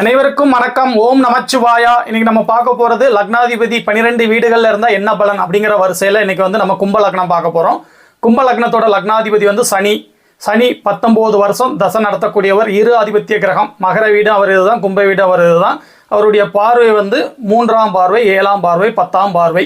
அனைவருக்கும் வணக்கம். ஓம் நமச்சிவாயா. இன்னைக்கு நம்ம பார்க்க போறது லக்னாதிபதி பன்னிரெண்டு வீடுகள்ல இருந்தா என்ன பலன் அப்படிங்கிற வரிசையில இன்னைக்கு வந்து நம்ம கும்ப லக்னம் பார்க்க போறோம். கும்ப லக்னத்தோட லக்னாதிபதி வந்து சனி. சனி பத்தொன்பது வருஷம் தசை நடத்தக்கூடியவர். இரு ஆதிபத்திய கிரகம். மகர வீடு அவர் இதுதான் கும்ப வீடு அவர் இதுதான். அவருடைய பார்வை வந்து மூன்றாம் பார்வை ஏழாம் பார்வை பத்தாம் பார்வை.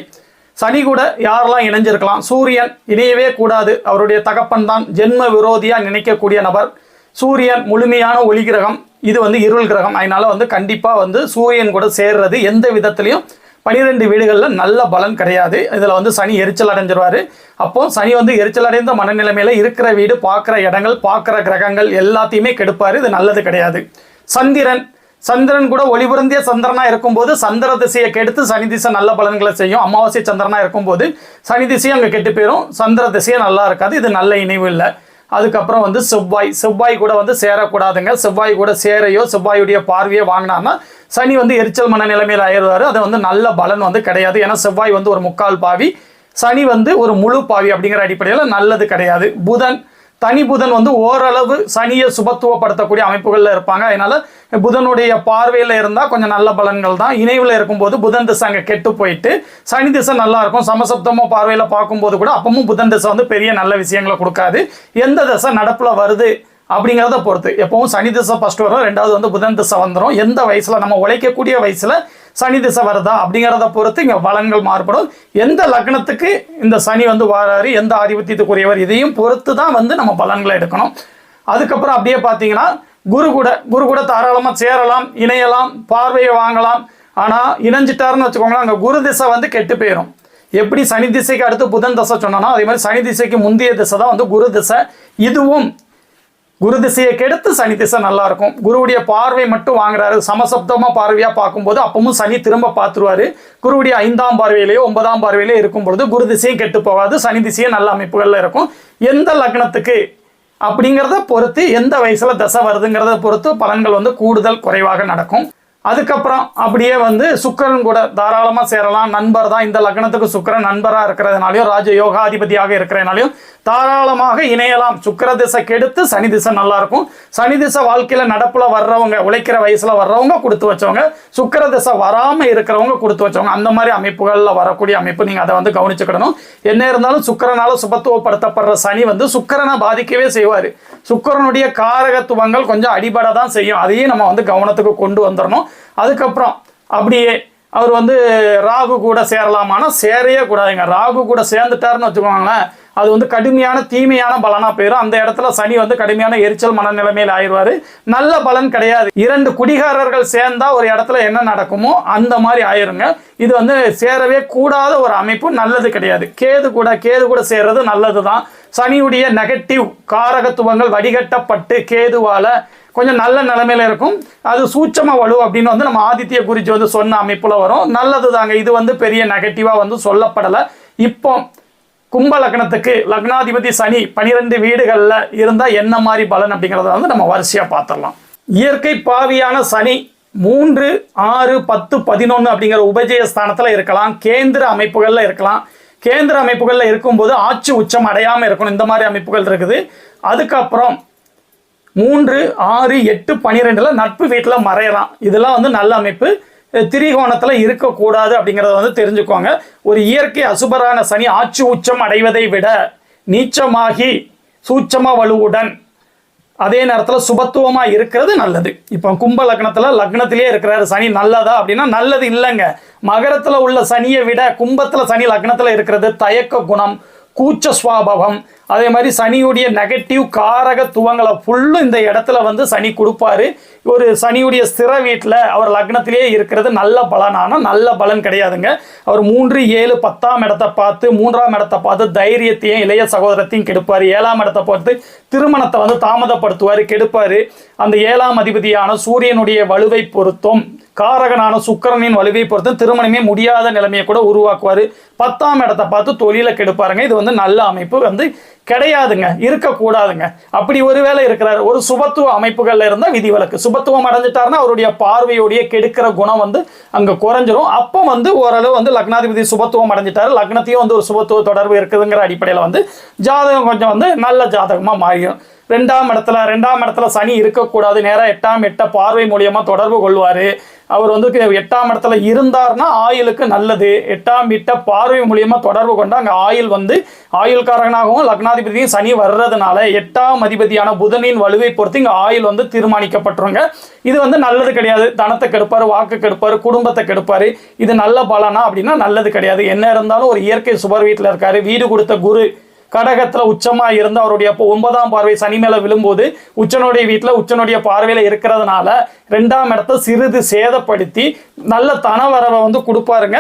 சனி கூட யாரெல்லாம் இணைஞ்சிருக்கலாம்? சூரியன் இணையவே கூடாது. அவருடைய தகப்பன் தான் ஜென்ம விரோதியா நினைக்கக்கூடிய நபர். சூரியன் முழுமையான ஒளி கிரகம் இது வந்து இருள் கிரகம். அதனால வந்து கண்டிப்பாக வந்து சூரியன் கூட சேர்றது எந்த விதத்துலையும் பனிரெண்டு வீடுகளில் நல்ல பலன் கிடையாது. இதில் வந்து சனி எரிச்சல் அடைஞ்சிருவார். அப்போ சனி வந்து எரிச்சல் அடைந்த மனநிலைமையில இருக்கிற வீடு பார்க்குற இடங்கள் பார்க்குற கிரகங்கள் எல்லாத்தையுமே கெடுப்பார். இது நல்லது கிடையாது. சந்திரன். சந்திரன் கூட ஒளிபுரந்திய சந்திரனா இருக்கும்போது சந்திர திசையை கெடுத்து சனி திசை நல்ல பலன்களை செய்யும். அமாவாசை சந்திரனா இருக்கும்போது சனி திசையும் அங்கே கெட்டு போயிடும் சந்திர திசையும் நல்லா இருக்காது. இது நல்ல இணைவு இல்லை. அதுக்கப்புறம் வந்து செவ்வாய் செவ்வாய் கூட வந்து சேரக்கூடாதுங்க. செவ்வாய் கூட சேரையோ செவ்வாயுடைய பார்வையோ வாங்கினான்னா சனி வந்து எரிச்சல் மன நிலைமையில் ஆயிடுவாரு. அது வந்து நல்ல பலன் வந்து கிடையாது. ஏன்னா செவ்வாய் வந்து ஒரு முக்கால் பாவி சனி வந்து ஒரு முழு பாவி அப்படிங்கிற அடிப்படையில் நல்லது கிடையாது. புதன் தனி புதன் வந்து ஓரளவு சனியை சுபத்துவப்படுத்தக்கூடிய அமைப்புகளில் இருப்பாங்க. அதனால புதனுடைய பார்வையில் இருந்தால் கொஞ்சம் நல்ல பலன்கள் தான். இணைவில் இருக்கும்போது புதன் திசை அங்கே கெட்டு போயிட்டு சனி திசை நல்லா இருக்கும். சமசப்தமோ பார்வையில் பார்க்கும்போது கூட அப்பவும் புதன் திசை வந்து பெரிய நல்ல விஷயங்களை கொடுக்காது. எந்த திசை நடப்பில் வருது அப்படிங்கிறத பொறுத்து. எப்பவும் சனி திசை ஃபஸ்ட்டு வரும் ரெண்டாவது வந்து புதன் திசை வந்துடும் எந்த வயசில் நம்ம உழைக்கக்கூடிய வயசில் சனி திசை வருதா அப்படிங்கிறத பொறுத்து இங்கே பலன்கள் மாறுபடும். எந்த லக்னத்துக்கு இந்த சனி வந்து வராரு எந்த ஆதிபத்தியத்துக்குரியவர் இதையும் பொறுத்து தான் வந்து நம்ம பலன்களை எடுக்கணும். அதுக்கப்புறம் அப்படியே பார்த்தீங்கன்னா குரு கூட குரு கூட தாராளமாக சேரலாம் இணையலாம் பார்வையை வாங்கலாம். ஆனால் இணைஞ்சிட்டாருன்னு வச்சுக்கோங்களேன் அங்கே குரு திசை வந்து கெட்டு போயிடும் எப்படி சனி திசைக்கு அடுத்து புதன் திசை சொன்னோன்னா அதே மாதிரி சனி திசைக்கு முந்தைய திசை தான் வந்து குரு திசை. இதுவும் குரு திசையை கெடுத்து சனி திசை நல்லா இருக்கும் குருவுடைய பார்வை மட்டும் வாங்குறாரு. சமசப்தமா பார்வையா பார்க்கும்போது அப்பவும் சனி திரும்ப பார்த்துருவாரு. குருவுடைய ஐந்தாம் பார்வையிலேயோ ஒன்பதாம் பார்வையிலேயோ இருக்கும் பொழுது குரு திசையும் கெட்டு போகாது. சனி திசையும் நல்ல அமைப்புகள்ல இருக்கும். எந்த லக்னத்துக்கு அப்படிங்கிறத பொறுத்து எந்த வயசுல தசை வருதுங்கிறத பொறுத்து பலன்கள் வந்து கூடுதல் குறைவாக நடக்கும். அதுக்கப்புறம் அப்படியே வந்து சுக்கிரன் கூட தாராளமாக சேரலாம். நண்பர் தான். இந்த லக்னத்துக்கு சுக்கரன் நண்பராக இருக்கிறதுனாலையும் ராஜ யோகாதிபதியாக இருக்கிறதுனாலையும் தாராளமாக இணையலாம். சுக்கிர திசை கெடுத்து சனி திசை நல்லாயிருக்கும் சனி திசை வாழ்க்கையில் நடப்பில் வர்றவங்க உழைக்கிற வயசில் வர்றவங்க கொடுத்து வச்சவங்க சுக்கிர திசை வராமல் இருக்கிறவங்க கொடுத்து வச்சவங்க அந்த மாதிரி அமைப்புகளில் வரக்கூடிய அமைப்பு நீங்கள் அதை வந்து கவனிச்சுக்கிடணும். என்ன இருந்தாலும் சுக்கரனால் சுபத்துவப்படுத்தப்படுற சனி வந்து சுக்கிரனை பாதிக்கவே செய்வார். சுக்கிரனுடைய காரகத்துவங்கள் கொஞ்சம் அடிபட தான் செய்யும். அதையும் நம்ம வந்து கவனத்துக்கு கொண்டு வந்துடணும். அதுக்கப்புறம் அப்படியே அவர் வந்து ராகு கூட சேரலாமான்னா சேரையே கூடாதுங்க. ராகு கூட சேர்ந்துட்டாருன்னு வச்சுக்கோங்களேன் அது வந்து கடுமையான தீமையான பலனா போயிடும் அந்த இடத்துல சனி வந்து கடுமையான எரிச்சல் மனநிலைமையில் ஆயிடுவார். நல்ல பலன் கிடையாது. இரண்டு குடிகாரர்கள் சேர்ந்தா ஒரு இடத்துல என்ன நடக்குமோ அந்த மாதிரி ஆயிருங்க. இது வந்து சேரவே கூடாத ஒரு அமைப்பு நல்லது கிடையாது. கேது கூட கேது கூட சேர்றது நல்லது தான் சனியுடைய நெகட்டிவ் காரகத்துவங்கள் வடிகட்டப்பட்டு கேதுவால கொஞ்சம் நல்ல நிலைமையில இருக்கும். அது சூட்சம வலு அப்படின்னு வந்து நம்ம ஆதித்ய குறிச்சி வந்து சொன்ன அமைப்பில் வரும். நல்லது தாங்க இது வந்து பெரிய நெகட்டிவாக வந்து சொல்லப்படலை. இப்போ கும்ப லக்னத்துக்கு லக்னாதிபதி சனி பனிரெண்டு வீடுகளில் இருந்தால் என்ன மாதிரி பலன் அப்படிங்கிறத வந்து நம்ம வரிசையாக பார்த்துடலாம் இயற்கை பாவியான சனி மூன்று ஆறு பத்து பதினொன்று அப்படிங்கிற உபஜய ஸ்தானத்தில் இருக்கலாம். கேந்திர அமைப்புகளில் இருக்கலாம். கேந்திர அமைப்புகளில் இருக்கும்போது ஆட்சி உச்சம் அடையாமல் இருக்கணும். இந்த மாதிரி அமைப்புகள் இருக்குது. அதுக்கப்புறம் மூன்று ஆறு எட்டு பனிரெண்டில் நட்பு வீட்டில் மறையலாம். இதெல்லாம் வந்து நல்ல அமைப்பு. திரிகோணத்தில் இருக்கக்கூடாது அப்படிங்கிறத வந்து தெரிஞ்சுக்கோங்க. ஒரு இயற்கை அசுபரான சனி ஆட்சி உச்சம் அடைவதை விட நீச்சமாகி சூட்சம வலுவுடன் அதே நேரத்தில் சுபத்துவமாக இருக்கிறது நல்லது. இப்போ கும்ப லக்னத்தில் லக்னத்திலே இருக்கிறாரு சனி நல்லதா அப்படின்னா நல்லது இல்லைங்க. மகரத்தில் உள்ள சனியை விட கும்பத்தில் சனி லக்னத்தில் இருக்கிறது தயக்க குணம் கூச்ச சுவாபவம் அதே மாதிரி சனியுடைய நெகட்டிவ் காரகத்துவங்களை ஃபுல்லும் இந்த இடத்துல வந்து சனி கொடுப்பாரு. ஒரு சனியுடைய ஸ்திர வீட்டில் அவர் லக்னத்திலே இருக்கிறது நல்ல பலனான நல்ல பலன் கிடையாதுங்க. அவர் மூன்று ஏழு பத்தாம் இடத்தை பார்த்து மூன்றாம் இடத்தை பார்த்து தைரியத்தையும் இளைய சகோதரத்தையும் கெடுப்பார். ஏழாம் இடத்தை பார்த்து திருமணத்தை வந்து தாமதப்படுத்துவார் கெடுப்பார். அந்த ஏழாம் அதிபதியான சூரியனுடைய வலுவை பொருத்தும் காரகனான சுக்கரனின் வலுவை பொறுத்து திருமணமே முடியாத நிலைமையை கூட உருவாக்குவார். பத்தாம் இடத்தை பார்த்து தொழிலை கெடுப்பாருங்க. இது வந்து நல்ல அமைப்பு. வந்து கிடையாதுங்க இருக்கக்கூடாதுங்க. அப்படி ஒருவேளை இருக்கிறார் ஒரு சுபத்துவ அமைப்புகள்ல இருந்தால் விதிவிலக்கு. சுபத்துவம் அடைஞ்சிட்டாருன்னா அவருடைய பார்வையுடைய கெடுக்கிற குணம் வந்து அங்க குறைஞ்சிரும். அப்போ வந்து ஓரளவு வந்து லக்னாதிபதி சுபத்துவம் அடைஞ்சிட்டாரு. லக்னத்தையும் வந்து ஒரு சுபத்துவ தொடர்பு இருக்குதுங்கிற அடிப்படையில் வந்து ஜாதகம் கொஞ்சம் வந்து நல்ல ஜாதகமாக மாறிடும். ரெண்டாம் இடத்துல ரெண்டாம் இடத்துல சனி இருக்கக்கூடாது. நேராக எட்டாம் எட்ட பார்வை மூலியமாக தொடர்பு கொள்வார். அவர் வந்து எட்டாம் இடத்துல இருந்தார்னா ஆயுளுக்கு நல்லது. எட்டாம் வீட்டை பார்வை மூலியமாக தொடர்பு கொண்டு அங்கே ஆயுள் வந்து ஆயுள்காரகனாகவும் லக்னாதிபதியும் சனி வர்றதுனால எட்டாம் அதிபதியான புதனின் வலுவை பொறுத்து இங்கே ஆயுள் வந்து தீர்மானிக்கப்பட்டுருங்க. இது வந்து நல்லது கிடையாது. தனத்தை கெடுப்பார் வாக்கு கெடுப்பார் குடும்பத்தை கெடுப்பார். இது நல்ல பலனா அப்படின்னா நல்லது கிடையாது. என்ன இருந்தாலும் ஒரு இயற்கை சுபர் வீட்டில் இருக்காரு. வீடு கொடுத்த குரு கடகத்துல உச்சமா இருந்து அவருடைய அப்போ ஒன்பதாம் பார்வை சனி மேல விழும்போது உச்சனுடைய வீட்டுல உச்சனுடைய பார்வையில இருக்கிறதுனால ரெண்டாம் இடத்த சிறிது சேதப்படுத்தி நல்ல தனவரவை வந்து கொடுப்பாருங்க.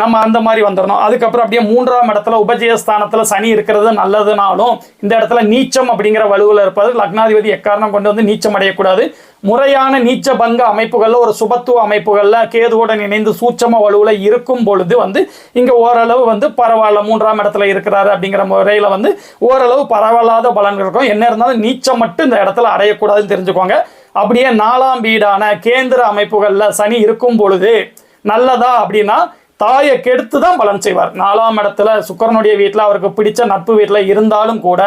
நம்ம அந்த மாதிரி வந்துடணும். அதுக்கப்புறம் அப்படியே மூன்றாம் இடத்துல உபஜயஸ்தானத்துல சனி இருக்கிறது நல்லதுனாலும் இந்த இடத்துல நீச்சம் அப்படிங்கிற வலுவில் இருப்பது லக்னாதிபதி எக்காரணம் கொண்டு வந்து நீச்சம் அடையக்கூடாது. முறையான நீச்ச பங்க அமைப்புகளில் ஒரு சுபத்துவ அமைப்புகளில் கேதுவுடன் இணைந்து சூட்சம வலுவில் இருக்கும் பொழுது வந்து இங்கே ஓரளவு வந்து பரவாயில்ல மூன்றாம் இடத்துல இருக்கிறாரு அப்படிங்கிற முறையில் வந்து ஓரளவு பரவாயில்லாத பலன்கள் இருக்கும். என்ன இருந்தாலும் நீச்சம் மட்டும் இந்த இடத்துல அடையக்கூடாதுன்னு தெரிஞ்சுக்கோங்க. அப்படியே நாலாம் வீடான கேந்திர அமைப்புகளில் சனி இருக்கும் பொழுது நல்லதா அப்படின்னா தாயை கெடுத்து தான் பலன் செய்வார். நாலாம் இடத்துல சுக்கரனுடைய வீட்டில் அவருக்கு பிடிச்ச நட்பு வீட்டில் இருந்தாலும் கூட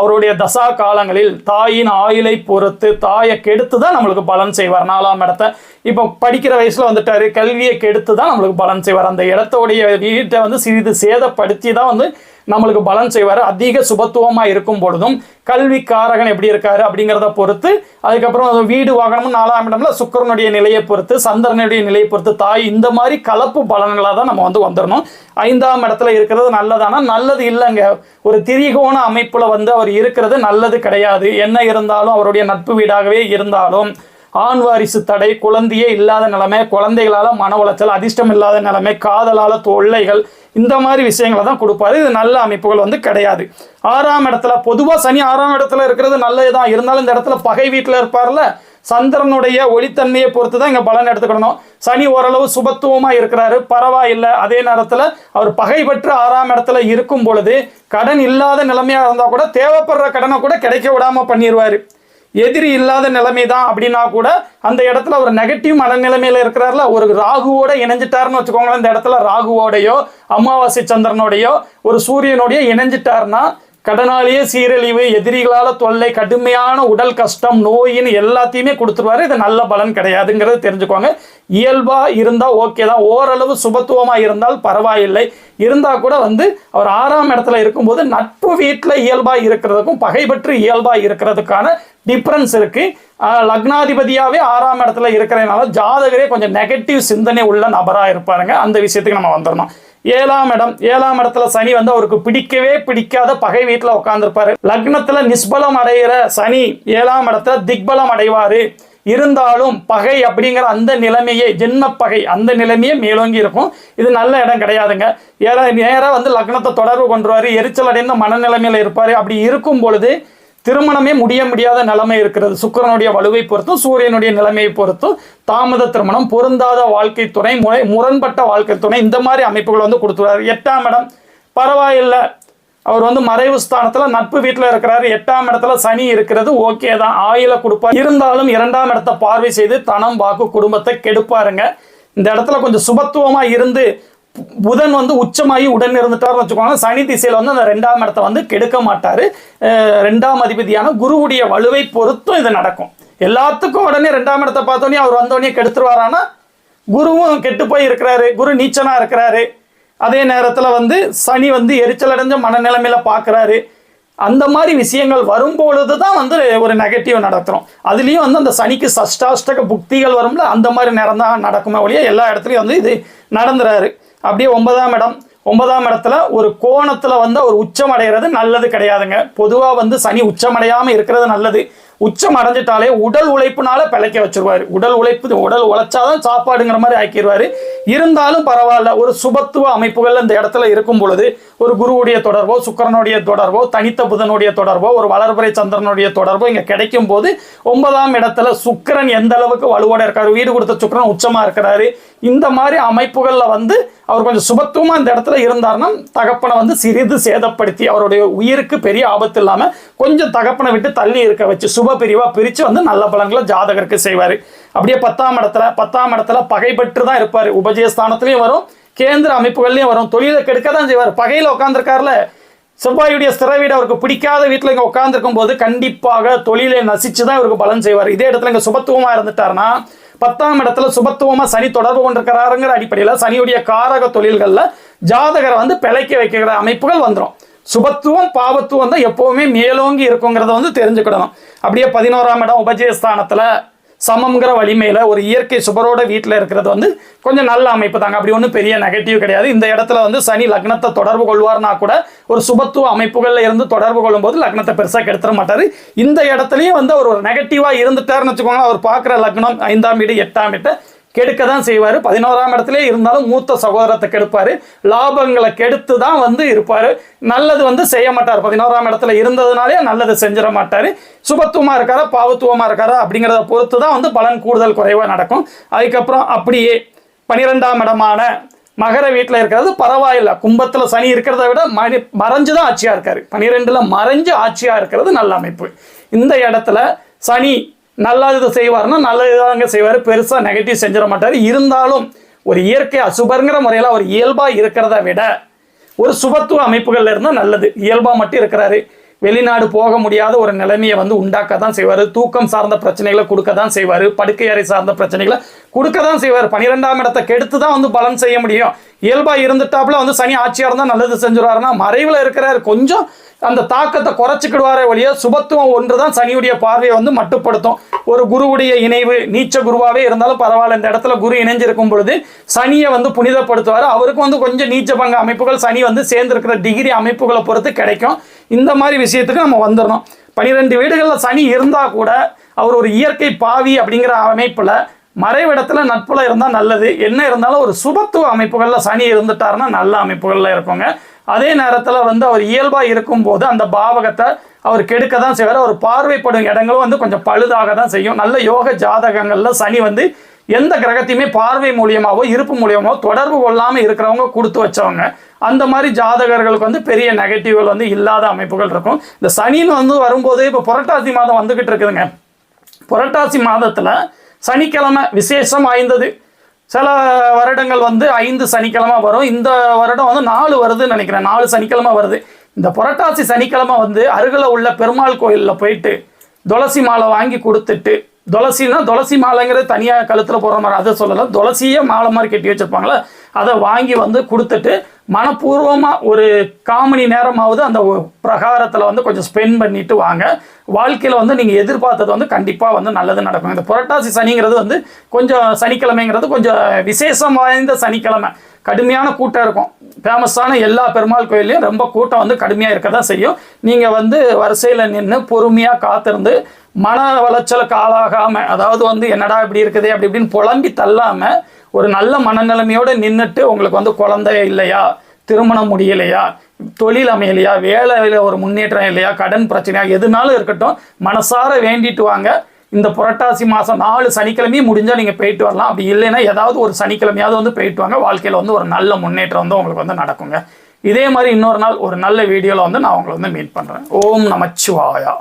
அவருடைய தசா காலங்களில் தாயின் ஆயுளை பொறுத்து தாயை கெடுத்து தான் நம்மளுக்கு பலன் செய்வார். நாலாம் இடத்த இப்போ படிக்கிற வயசில் வந்துட்டாரு. கல்வியை கெடுத்து தான் நம்மளுக்கு பலன் செய்வார். அந்த இடத்தோடைய வீட்டை வந்து சிறிது சேதப்படுத்தி தான் வந்து நம்மளுக்கு பலன் செய்வார். அதிக சுபத்துவமாக இருக்கும் பொழுதும் கல்வி காரகன் எப்படி இருக்காரு அப்படிங்கிறத பொறுத்து அதுக்கப்புறம் வீடு வாகனமும் நாலாம் இடம்ல சுக்கரனுடைய நிலையை பொறுத்து சந்திரனுடைய நிலையை பொறுத்து தாய் இந்த மாதிரி கலப்பு பலன்களாக தான் நம்ம வந்து வந்துடணும் ஐந்தாம் இடத்துல இருக்கிறது நல்லதானா? நல்லது இல்லைங்க. ஒரு திரிகோண அமைப்பில் வந்து அவர் இருக்கிறது நல்லது கிடையாது. என்ன இருந்தாலும் அவருடைய நட்பு வீடாகவே இருந்தாலும் ஆண் வாரிசு தடை குழந்தையே இல்லாத நிலைமை குழந்தைகளால் மன உளைச்சல் அதிர்ஷ்டம் இல்லாத நிலைமை காதலால தொல்லைகள் இந்த மாதிரி விஷயங்களை தான் கொடுப்பாரு. இது நல்ல அமைப்புகள் வந்து கிடையாது. ஆறாம் இடத்துல பொதுவாக சனி ஆறாம் இடத்துல இருக்கிறது நல்லதுதான். இருந்தாலும் இந்த இடத்துல பகை வீட்டில் இருப்பார்ல? சந்திரனுடைய ஒளித்தன்மையை பொறுத்து தான் இங்கே பலன் எடுத்துக்கணும். சனி ஓரளவு சுபத்துவமாக இருக்கிறாரு. பரவாயில்லை. அதே நேரத்தில் அவர் பகை பெற்று ஆறாம் இடத்துல இருக்கும் பொழுது கடன் இல்லாத நிலைமையாக இருந்தால் கூட தேவைப்படுற கடனை கூட கிடைக்க விடாமல் பண்ணிடுவார் எதிரி இல்லாத நிலைமை தான் அப்படின்னா கூட அந்த இடத்துல ஒரு நெகட்டிவ் மனநிலைமையில இருக்கிறார்ல ஒரு ராகுவோட இணைஞ்சிட்டாருன்னு வச்சுக்கோங்களேன் இந்த இடத்துல ராகுவோடையோ அமாவாசை சந்திரனோடையோ ஒரு சூரியனோடையோ இணைஞ்சிட்டாருன்னா கடனாலேயே சீரழிவு எதிரிகளால் தொல்லை கடுமையான உடல் கஷ்டம் நோயின்னு எல்லாத்தையுமே கொடுத்துருவாரு. இது நல்ல பலன் கிடையாதுங்கிறத தெரிஞ்சுக்கோங்க. இயல்பாக இருந்தால் ஓகே தான். ஓரளவு சுபத்துவமாக இருந்தால் பரவாயில்லை. இருந்தால் கூட வந்து அவர் ஆறாம் இடத்துல இருக்கும்போது நட்பு வீட்டில் இயல்பாக இருக்கிறதுக்கும் பகைப்பற்று இயல்பாக இருக்கிறதுக்கான டிஃப்ரென்ஸ் இருக்குது லக்னாதிபதியாகவே ஆறாம் இடத்துல இருக்கிறதுனால ஜாதகரே கொஞ்சம் நெகட்டிவ் சிந்தனை உள்ள நபராக இருப்பாருங்க. அந்த விஷயத்துக்கு நம்ம வந்துடணும். ஏழாம் இடம். ஏழாம் இடத்துல சனி வந்து அவருக்கு பிடிக்கவே பிடிக்காத பகை வீட்டில் உட்காந்துருப்பாரு லக்னத்துல நிஷ்பலம் அடைகிற சனி ஏழாம் இடத்துல திக்பலம் அடைவாரு. இருந்தாலும் பகை அப்படிங்கிற அந்த நிலைமையே ஜென்ம பகை அந்த நிலைமையே மேலோங்கி இருக்கும். இது நல்ல இடம் கிடையாதுங்க. ஏழா நேராக வந்து லக்னத்தை தொடர்பு கொண்டுருவார். எரிச்சல் அடைந்த மனநிலைமையில் இருப்பார். அப்படி இருக்கும் பொழுது திருமணமே முடிய முடியாத நிலைமை இருக்கிறது. சுக்கிரனுடைய வலுவை பொறுத்தும் சூரியனுடைய நிலைமையை பொறுத்தும் தாமத திருமணம் பொருந்தாத வாழ்க்கை துணை முறை முரண்பட்ட வாழ்க்கை துணை இந்த மாதிரி அமைப்புகள் வந்து கொடுத்துருவாரு எட்டாம் இடம் பரவாயில்லை. அவர் வந்து மறைவு ஸ்தானத்தில் நட்பு வீட்டில் இருக்கிறாரு. எட்டாம் இடத்துல சனி இருக்கிறது ஓகே தான். ஆயில கொடுப்பார். இருந்தாலும் இரண்டாம் இடத்தை பார்வை செய்து தனம் வாக்கு குடும்பத்தை கெடுப்பாருங்க. இந்த இடத்துல கொஞ்சம் சுபத்துவமாக இருந்து புதன் வந்து உச்சமாகி உடன் இருந்துட்டார்னு வச்சுக்கோங்க சனி திசையில் வந்து அந்த ரெண்டாம் இடத்த வந்து கெடுக்க மாட்டார். ரெண்டாம் அதிபதியான குருவுடைய வலுவை பொறுத்தும் இது நடக்கும். எல்லாத்துக்கும் உடனே ரெண்டாம் இடத்தை பார்த்தோன்னே அவர் வந்தோடனே கெடுத்துருவாரானா? குருவும் கெட்டு போய் இருக்கிறாரு. குரு நீச்சனாக இருக்கிறாரு. அதே நேரத்தில் வந்து சனி வந்து எரிச்சல் அடைஞ்ச மனநிலைமையில் பார்க்குறாரு அந்த மாதிரி விஷயங்கள் வரும்பொழுது தான் வந்து ஒரு நெகட்டிவ் நடத்துகிறோம் அதுலேயும் வந்து அந்த சனிக்கு சஷ்டாஷ்டக புக்திகள் வரும்ல அந்த மாதிரி நேரம் தான் நடக்குமே ஒழிய எல்லா இடத்துலையும் வந்து இது நடந்துறாரு. அப்படியே ஒன்பதாம் இடம். ஒன்பதாம் இடத்துல ஒரு கோணத்தில் வந்து ஒரு உச்சம் அடைகிறது நல்லது கிடையாதுங்க. பொதுவாக வந்து சனி உச்சம் இருக்கிறது நல்லது. உச்சம் அடைஞ்சிட்டாலே உடல் உழைப்புனால பிழைக்க வச்சிருவாரு. உடல் உழைப்பு உடல் உழைச்சாதான் சாப்பாடுங்கிற மாதிரி ஆக்கிடுவாரு இருந்தாலும் பரவாயில்ல ஒரு சுபத்துவ அமைப்புகள் இந்த இடத்துல இருக்கும் பொழுது ஒரு குருவுடைய தொடர்போ சுக்கிரனுடைய தொடர்போ தனித்த புதனுடைய தொடர்போ ஒரு வளர்புரை சந்திரனுடைய தொடர்போ இங்கே கிடைக்கும் போது ஒன்பதாம் இடத்துல சுக்கரன் எந்த அளவுக்கு வலுவோட இருக்காரு? வீடு கொடுத்த சுக்கரன் உச்சமாக இருக்கிறாரு. இந்த மாதிரி அமைப்புகளில் வந்து அவர் கொஞ்சம் சுபத்துவமாக இந்த இடத்துல இருந்தாருன்னா தகப்பனை வந்து சிறிது சேதப்படுத்தி அவருடைய உயிருக்கு பெரிய ஆபத்து இல்லாமல் கொஞ்சம் தகப்பனை விட்டு தள்ளி இருக்க வச்சு சுப பிரிவாக பிரித்து வந்து நல்ல பலன்களை ஜாதகருக்கு செய்வார். அப்படியே பத்தாம் இடத்துல பத்தாம் இடத்துல பகை பெற்று தான் இருப்பார் உபஜயஸ்தானத்துலேயும் வரும். கேந்திர அமைப்புகள்லையும் வரும். தொழிலை கெடுக்க தான் செய்வார். பகையில் உட்காந்துருக்காருல செவ்வாயுடைய ஸ்திர வீடு அவருக்கு பிடிக்காத வீட்டில் இங்கே உட்காந்துருக்கும் போது கண்டிப்பாக தொழிலை நசிச்சு தான் இவருக்கு பலன் செய்வார். இதே இடத்துல இங்கே சுபத்துவமாக இருந்துட்டாருன்னா பத்தாம் இடத்துல சுபத்துவமாக சனி தொடர்பு கொண்டிருக்கிறாருங்கிற அடிப்படையில் சனியுடைய காரக தொழில்களில் ஜாதகரை வந்து பிழைக்க வைக்கிற அமைப்புகள் வந்துடும் சுபத்துவம் பாவத்துவம் தான் எப்போவுமே மேலோங்கி இருக்குங்கிறத வந்து தெரிஞ்சுக்கிடணும். அப்படியே பதினோராம் இடம் உபஜயஸ்தானத்தில் சமம்ங்கிற வலிமையில் ஒரு இயற்கை சுபரோட வீட்டில் இருக்கிறது வந்து கொஞ்சம் நல்ல அமைப்பு தாங்க அப்படி ஒன்றும் பெரிய நெகட்டிவ் கிடையாது. இந்த இடத்துல வந்து சனி லக்னத்தை தொடர்பு கொள்வார்னா கூட ஒரு சுபத்துவ அமைப்புகளில் இருந்து தொடர்பு கொள்ளும்போது லக்னத்தை பெருசாக கெடுத்துட மாட்டார். இந்த இடத்துலையும் வந்து அவர் ஒரு நெகட்டிவாக இருந்துட்டாருன்னு வச்சுக்கோங்க அவர் பார்க்குற லக்னம் ஐந்தாம் வீடு எட்டாம் வீட்டை கெடுக்க தான் செய்வார். பதினோராம் இடத்துல இருந்தாலும் மூத்த சகோதரத்தை கெடுப்பார். லாபங்களை கெடுத்து தான் வந்து இருப்பார். நல்லது வந்து செய்ய மாட்டார். பதினோராம் இடத்துல இருந்ததுனாலே நல்லது செஞ்சிட மாட்டார். சுபத்துவமாக இருக்காரா? பாவத்துவமாக இருக்காரா? அப்படிங்கிறத பொறுத்து தான் வந்து பலன் கூடுதல் குறைவாக நடக்கும். அதுக்கப்புறம் அப்படியே பனிரெண்டாம் இடமான மகர வீட்டில் இருக்கிறது பரவாயில்லை. கும்பத்தில் சனி இருக்கிறத விட மணி மறைஞ்சு தான் ஆட்சியாக இருக்கார். பனிரெண்டில் மறைஞ்சு ஆட்சியாக இருக்கிறது நல்ல அமைப்பு. இந்த இடத்துல சனி நல்லது செய்வார்னா நல்லதுதாங்க செய்வார். பெருசாக நெகட்டிவ் செஞ்சிட மாட்டார். இருந்தாலும் ஒரு இயற்கை அசுபருங்கிற முறையில் அவர் இயல்பாக இருக்கிறத விட ஒரு சுபத்துவ அமைப்புகளில் இருந்தால் நல்லது. இயல்பாக மட்டும் இருக்கிறாரு. வெளிநாடு போக முடியாத ஒரு நிலைமையை வந்து உண்டாக்க தான் செய்வார். தூக்கம் சார்ந்த பிரச்சனைகளை கொடுக்க தான் செய்வார். படுக்கை அறை சார்ந்த பிரச்சனைகளை கொடுக்க தான் செய்வார். பன்னிரெண்டாம் இடத்தை கெடுத்து தான் வந்து பலன் செய்ய முடியும். இயல்பாக இருந்துட்டாப்புல வந்து சனி ஆட்சியாக இருந்தால் நல்லது செஞ்சுருவாருன்னா மறைவில் இருக்கிறார். கொஞ்சம் அந்த தாக்கத்தை குறைச்சிக்கிடுவாரே ஒழிய சுபத்துவம் ஒன்று தான் சனியுடைய பார்வையை வந்து மட்டுப்படுத்தும். ஒரு குருவுடைய இணைவு நீச்ச குருவாகவே இருந்தாலும் பரவாயில்ல. இந்த இடத்துல குரு இணைஞ்சிருக்கும் பொழுது சனியை வந்து புனிதப்படுத்துவார். அவருக்கு வந்து கொஞ்சம் நீச்ச பங்க அமைப்புகள் சனி வந்து சேர்ந்துருக்கிற டிகிரி அமைப்புகளை பொறுத்து கிடைக்கும். இந்த மாதிரி விஷயத்துக்கு நம்ம வந்துடணும். பனிரெண்டு வீடுகளில் சனி இருந்தால் கூட அவர் ஒரு இயற்கை பாவி அப்படிங்கிற அமைப்பில் மறைவிடத்தில் நட்புல இருந்தால் நல்லது. என்ன இருந்தாலும் ஒரு சுபத்துவ அமைப்புகளில் சனி இருந்துட்டாருன்னா நல்ல அமைப்புகளில் இருக்குங்க. அதே நேரத்தில் வந்து அவர் இயல்பாக இருக்கும்போது அந்த பாவகத்தை அவர் கெடுக்க தான் செய்வார். அவர் பார்வைப்படும் இடங்களும் வந்து கொஞ்சம் பழுதாக தான் செய்யும். நல்ல யோக ஜாதகங்களில் சனி வந்து எந்த கிரகத்தையுமே பார்வை மூலியமாகவோ இருப்பு மூலியமாகவோ தொடர்பு கொள்ளாமல் இருக்கிறவங்க கொடுத்து வச்சவங்க. அந்த மாதிரி ஜாதகர்களுக்கு வந்து பெரிய நெகட்டிவ்கள் வந்து இல்லாத அமைப்புகள் இருக்கும். இந்த சனின்னு வந்து வரும்போது இப்போ புரட்டாசி மாதம் வந்துக்கிட்டு இருக்குதுங்க. புரட்டாசி மாதத்தில் சனிக்கிழமை விசேஷம் வாய்ந்தது சில வருடங்கள் வந்து ஐந்து சனிக்கிழமை வரும். இந்த வருடம் வந்து நாலு வருதுன்னு நினைக்கிறேன். நாலு சனிக்கிழமை வருது. இந்த புரட்டாசி சனிக்கிழமை வந்து அருகில் உள்ள பெருமாள் கோயிலில் போயிட்டு துளசி மாலை வாங்கி கொடுத்துட்டு துளசினா துளசி மாலைங்கிறது தனியாக கழுத்தில் போடுற மாதிரி அதை சொல்லலை. துளசியே மாலை மாதிரி கட்டி வச்சுருப்பாங்களே அதை வாங்கி வந்து கொடுத்துட்டு மனப்பூர்வமாக ஒரு காமணி நேரமாவது அந்த பிரகாரத்தில் வந்து கொஞ்சம் ஸ்பெண்ட் பண்ணிட்டு வாங்க. வாழ்க்கையில் வந்து நீங்கள் எதிர்பார்த்தது வந்து கண்டிப்பாக வந்து நல்லது நடக்கும். இந்த புரட்டாசி சனிங்கிறது வந்து கொஞ்சம் சனிக்கிழமைங்கிறது கொஞ்சம் விசேஷம் வாய்ந்த சனிக்கிழமை. கடுமையான கூட்டம் இருக்கும். ஃபேமஸான எல்லா பெருமாள் கோயிலையும் ரொம்ப கூட்டம் வந்து கடுமையாக இருக்க தான் செய்யும். நீங்கள் வந்து வரிசையில் நின்று பொறுமையாக காத்திருந்து மன வளர்ச்சலுக்கு ஆளாகாமல் அதாவது வந்து என்னடா இப்படி இருக்குது அப்படி இப்படின்னு புலம்பி தள்ளாமல் ஒரு நல்ல மனநிலைமையோடு நின்றுட்டு உங்களுக்கு வந்து குழந்தை இல்லையா திருமணம் முடியலையா தொழில் அமையலையா வேலையில் ஒரு முன்னேற்றம் இல்லையா கடன் பிரச்சனையா எதுனாலும் இருக்கட்டும் மனசார வேண்டிட்டு வாங்க. இந்த புரட்டாசி மாதம் நாலு சனிக்கிழமையும் முடிஞ்சால் நீங்கள் போயிட்டு வரலாம். அப்படி இல்லைன்னா ஏதாவது ஒரு சனிக்கிழமையாவது வந்து போயிட்டு வாங்க. வாழ்க்கையில் வந்து ஒரு நல்ல முன்னேற்றம் வந்து உங்களுக்கு வந்து நடக்குங்க. இதே மாதிரி இன்னொரு நாள் ஒரு நல்ல வீடியோவில் வந்து நான் உங்களை வந்து மீட் பண்ணுறேன் ஓம் நமச்சிவாயா.